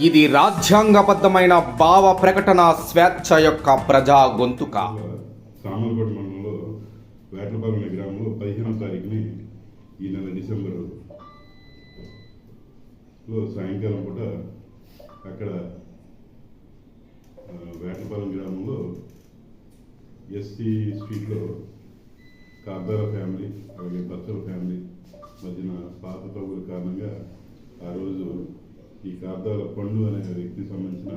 ఇది రాజ్యాంగబద్ధమైన భావ ప్రకటన స్వేచ్ఛ యొక్క ప్రజా గొంతుక. సామర్లకోట మండలంలో వేటలపాలెం గ్రామంలో పదిహేనవ తారీఖుని ఈ నెల డిసెంబర్లో సాయంకాలం పూట అక్కడ ఆ, గ్రామంలో ఎస్సీ స్ట్రీట్లో కార్దాల ఫ్యామిలీ అలాగే బచ్చల ఫ్యామిలీ మధ్యన పాత తగుల కారణంగా ఆ రోజు ఈ కార్దాల పండు అనే వ్యక్తికి సంబంధించిన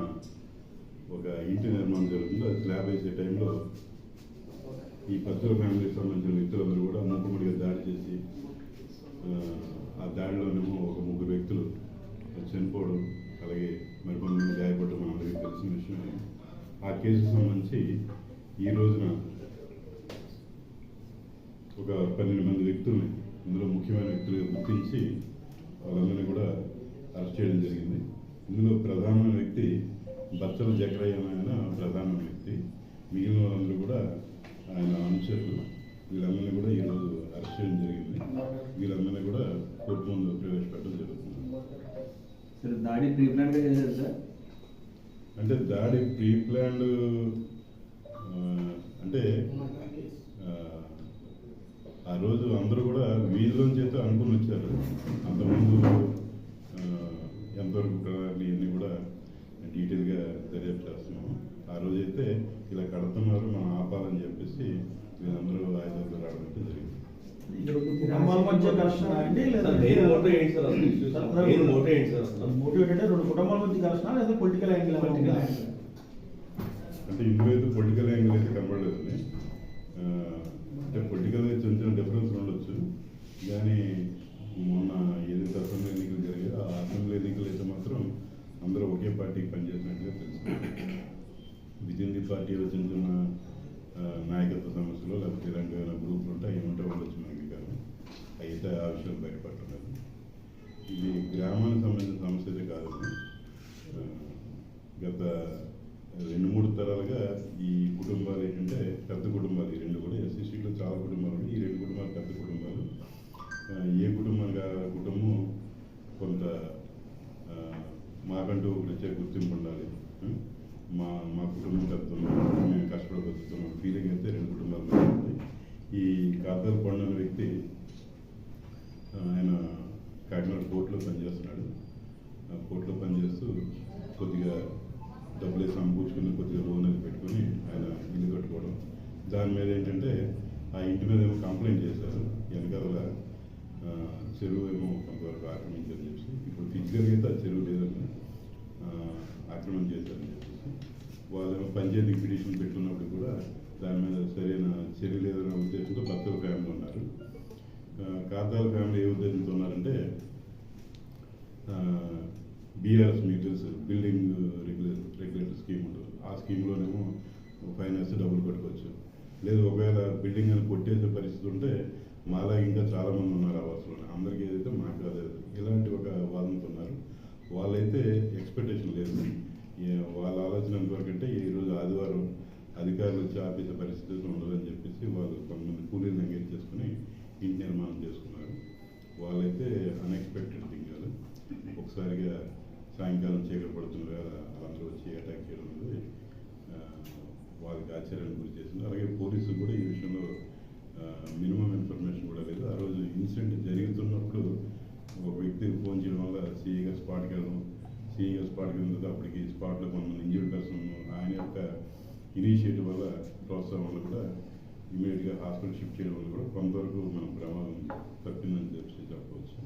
ఒక ఇంటి నిర్మాణం జరుగుతుంది. అది స్లాబ్ వేసే టైంలో ఈ పచ్చల ఫ్యామిలీకి సంబంధించిన వ్యక్తులందరూ కూడా మూకుమ్మడిగా దాడి చేసి ఆ, దాడిలోనేమో ఒక ముగ్గురు వ్యక్తులు చనిపోవడం అలాగే మరికొంతమంది గాయపడడం మనందరికీ తెలిసిన విషయమే ఆ కేసుకు సంబంధించి ఈ రోజున ఒక పన్నెండు మంది వ్యక్తుల్ని ఇందులో ముఖ్యమైన వ్యక్తులుగా గుర్తించి వాళ్ళందరినీ కూడా అరెస్ట్ చేయడం జరిగింది. ఇందులో ప్రధానమైన వ్యక్తి బచ్చల జకరయ్య అనే ఆయన ప్రధానమైన వ్యక్తి. మిగిలిన వాళ్ళందరూ కూడా ఆయన అనుచరులు. వీళ్ళందరినీ కూడా ఈరోజు అరెస్ట్ చేయడం జరిగింది. వీళ్ళందరినీ కూడా కోర్టు ముందు ప్రవేశపెట్టడం జరుగుతుంది. సార్ దాడి ప్రీ ప్లాన్గా చేశారు సార్? అంటే దాడి ప్రీ ప్లాన్డ్ అంటే ఆ, రోజు అందరూ కూడా వీధిలోంచి అయితే అనుకుని వచ్చారు. అంతకుముందు ఎంతవరకు ప్రణాళికలు ఇవన్నీ కూడా డీటెయిల్గా దర్యాప్తు చేస్తున్నాము ఆ రోజు అయితే ఇలా కడుతున్నారు మనం ఆపాలని చెప్పేసి వీళ్ళందరూ ఆయుధాలతో రావడం అయితే జరిగింది. అంటే లేదా పొలిటికల్ యాంగిల్ Political angle. అంటే ఇందులో అయితే పొలిటికల్ యాంగిల్ అయితే కనబడలేదండి. ఆ, అంటే పొలిటికల్గా చిన్న చిన్న డిఫరెన్స్ ఉండొచ్చు. కానీ పార్టీ చిన్న చిన్న నాయకత్వ సమస్యలు లేకపోతే ఇలాంటి ఏమైనా గ్రూపులు ఉంటాయి ఏమంటే ఉండొచ్చు మనకి కానీ అయితే ఆ విషయం బయటపడలేదు ఇది గ్రామానికి సంబంధించిన సమస్యలే కాదు. గత రెండు మూడు తరాలుగా ఈ కుటుంబాలు ఏంటంటే పెద్ద కుటుంబాలు ఈ రెండు కూడా ఎస్సీ స్ట్రీట్లో చాలా కుటుంబాలు ఉన్నాయి ఈ రెండు కుటుంబాలు పెద్ద కుటుంబాలు ఆ, ఏ కుటుంబానికి ఆ కుటుంబం కొంత ఆ, మాకంటూ ఒక ప్రత్యేక గుర్తింపు ఉండాలి ఆ, మా మా కుటుంబం పెద్ద మేము కష్టపడి బతుకుతున్నాం ఫీలింగ్ అయితే రెండు కుటుంబాలు మధ్య ఉంది. ఈ కార్తల పండుగ వ్యక్తి ఆయన కాకినాడ కోర్టులో పనిచేస్తున్నాడు. ఆ కోర్టులో పనిచేస్తూ కొద్దిగా డబ్బులు సమకూర్చుకుని కొద్దిగా లోన్ అది పెట్టుకొని ఆయన ఇల్లు కట్టుకోవడం. దాని మీద ఏంటంటే ఆ ఇంటి మీద ఏమో కంప్లైంట్ చేశారు. వెనకాల చెరువు ఏమో కొంతవరకు ఆక్రమించని చెప్పి ఇప్పుడు ఫిజికల్గా అయితే ఆ చెరువు లేదని ఆక్రమణ చేశారని చెప్పేసి. వాళ్ళేమో పంచాయతీ పిటిషన్ పెట్టుకున్నప్పుడు కూడా అద్దాల ఫ్యామిలీ ఏ ఉద్దేశంతో ఉన్నారంటే బీఆర్ఎస్ మీకు తెలుసు బిల్డింగ్ రెగ్యులేటర్ రెగ్యులేటర్ స్కీమ్ ఉంటుంది. ఆ స్కీమ్లోనేమో ఫైనాన్స్ డబ్బులు కట్టుకోవచ్చు లేదు ఒకవేళ బిల్డింగ్ అని కొట్టేసే పరిస్థితి ఉంటే మాలా ఇంకా చాలామంది ఉన్నారు ఆ వాసులు అందరికీ ఏదైతే మాకు అదే ఇలాంటి ఒక వాదనతో ఉన్నారు వాళ్ళైతే ఎక్స్పెక్టేషన్ లేదు. వాళ్ళ ఆలోచన ఎంతవరకు ఈరోజు ఆదివారం అధికారులు వచ్చి ఆపేసే పరిస్థితి ఉండదని చెప్పేసి వాళ్ళు కొంతమంది కూలీలను ఎంగేజ్ చేసుకుని ఇంటి నిర్మాణం చేసుకున్నారు. అయితే అన్ఎక్స్పెక్టెడ్ థింగ్ కాదు. ఒకసారిగా సాయంకాలం చీకటి పడుతున్న వేళ వాళ్ళందరూ వచ్చి అటాక్ చేయడం అనేది వాళ్ళకి ఆశ్చర్యానికి గురి చేసింది. అలాగే పోలీసులు కూడా ఈ విషయంలో మినిమం ఇన్ఫర్మేషన్ కూడా లేదు. ఆ రోజు ఇన్సిడెంట్ జరుగుతున్నప్పుడు ఒక వ్యక్తికి ఫోన్ చేయడం వల్ల సీఈగా స్పాట్కి వెళ్ళడం సీఈగా స్పాట్కి వెళ్ళిన అప్పటికి స్పాట్లో కొంతమంది ఇంజూర్డ్ పర్సన్ ఆయన యొక్క ఇనిషియేటివ్ వల్ల ప్రోత్సాహం వల్ల కూడా ఇమీడియట్గా హాస్పిటల్ షిఫ్ట్ చేయడం వల్ల కూడా కొంతవరకు మనం ప్రమాదం తప్పిందని చెప్పి చెప్పవచ్చు.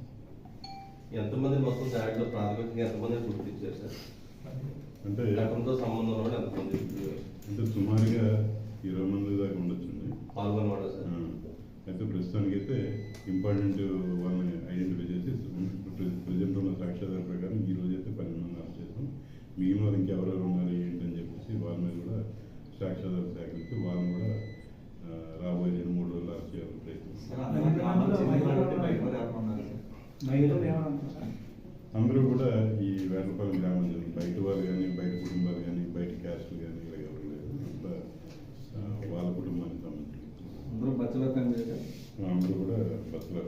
ఎంతమంది మొత్తం దాడిలో ప్రాథమికంగా ఎంతమంది గుర్తించారు సార్? అంటే గతంతో సంబంధం వాళ్ళు ఎంతమంది అంటే సుమారుగా ఇరవై మంది దాకా ఉండొచ్చండి. పాల్గొనవాడు సార్? అయితే ప్రస్తుతానికి అయితే ఇంపార్టెంట్ వాళ్ళని ఐడెంటిఫై చేసి ప్రజెంట్ ఉన్న సాక్ష్యాధార ప్రకారం ఈ రోజు అయితే పన్నెండు మంది అరెస్ట్ చేసాం మిగిలిన వాళ్ళు ఇంకెవరెవరు ఉన్నారు ఏంటని చెప్పేసి వాళ్ళ మీద కూడా సాక్ష్యాధార సేకరించి వాళ్ళని కూడా ఆ, రాబోయే రెండు మూడు రోజులు అరెస్ట్ చేయాలని ప్రయత్నం మహిళలు ఏమనుకుంటారు అందరూ కూడా ఈ వేటలపాలెం గ్రామం జరిగింది బయట వాళ్ళు కానీ బయట కుటుంబాలు కానీ బయట క్యాస్టులు కానీ ఇలా ఎవరు లేదు అంతా వాళ్ళ కుటుంబానికి సంబంధించి. అందరూ కూడా బస్సులో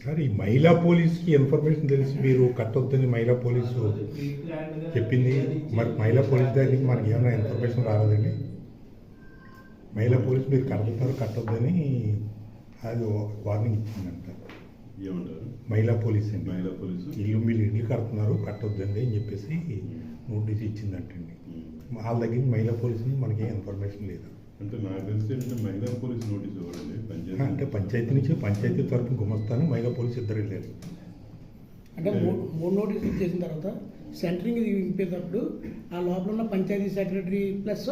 సార్ ఈ మహిళా పోలీస్కి ఇన్ఫర్మేషన్ తెలిసి మీరు కట్టొద్దని మహిళా పోలీసు చెప్పింది. మరి మహిళా పోలీస్ దగ్గరికి మనకి ఏమైనా ఇన్ఫర్మేషన్ రాలేదండి? మహిళా పోలీస్ మీరు కడుతున్నారు కట్టొద్దని అది వార్నింగ్ ఇచ్చిందంట. ఏమంటారు? మహిళా పోలీస్ అండి. మహిళా పోలీసు? ఇల్లు మీరు ఇల్లు కడుతున్నారు కట్టొద్దండి అని చెప్పేసి నోటీస్ ఇచ్చిందంటండి. వాళ్ళ దగ్గర మహిళా పోలీస్ మనకి ఏ ఇన్ఫర్మేషన్ లేదు. అంటే నాకు తెలిసి మహిళా పోలీస్ నోటీస్ ఇవ్వరండి పంచాయతీ అంటే పంచాయతీ నుంచి పంచాయతీ తరఫున గుమస్తాను మహిళా పోలీస్ ఇద్దరు వెళ్ళారు. అంటే మూడు మూడు నోటీసులు ఇచ్చేసిన తర్వాత సెంటరింగ్ ఇంపేటప్పుడు ఆ లోపల ఉన్న panchayat secretary plus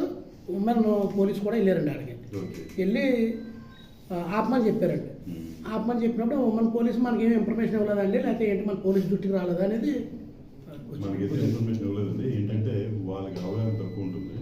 women police కూడా వెళ్ళారండి ఓకే. వెళ్ళి ఆపమని చెప్పారండి. ఆపమని చెప్పినప్పుడు ఉమెన్ పోలీస్ మనకి ఏమి ఇన్ఫర్మేషన్ ఇవ్వలేదండి లేకపోతే ఏంటి మన పోలీస్ డ్యూటీకి రాలేదా అనేది మనకైతే ఇన్ఫర్మేషన్ ఇవ్వలేదండి. ఏంటంటే వాళ్ళకి అవగాహన తక్కువ ఉంటుంది.